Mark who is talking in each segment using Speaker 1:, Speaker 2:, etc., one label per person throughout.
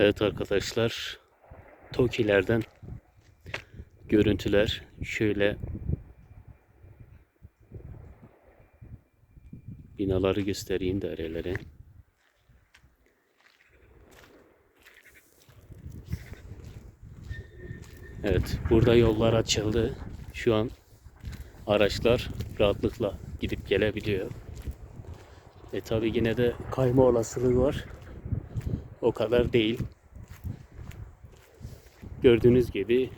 Speaker 1: Evet arkadaşlar. Tokilerden görüntüler şöyle binaları göstereyim daireleri. Evet, burada yollar açıldı. Şu an araçlar rahatlıkla gidip gelebiliyor. E tabi yine de kayma olasılığı var. O kadar değil. Gördüğünüz gibi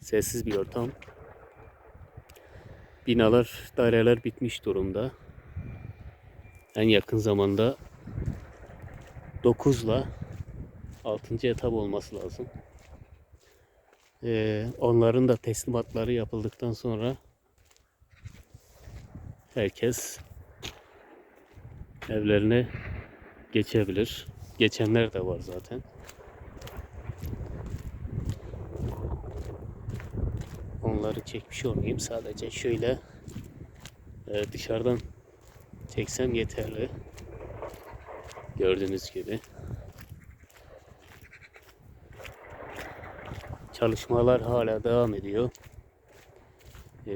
Speaker 1: sessiz bir ortam. Binalar, daireler bitmiş durumda. En yakın zamanda 9 ile 6. etap olması lazım. Ee, onların da teslimatları yapıldıktan sonra herkes evlerine geçebilir. Geçenler de var zaten. Onları çekmiş olmayayım. Sadece şöyle e, dışarıdan çeksem yeterli. Gördüğünüz gibi. Çalışmalar hala devam ediyor. E,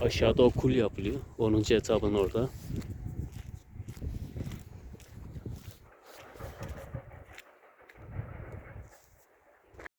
Speaker 1: aşağıda okul yapılıyor. 10. etabın orada.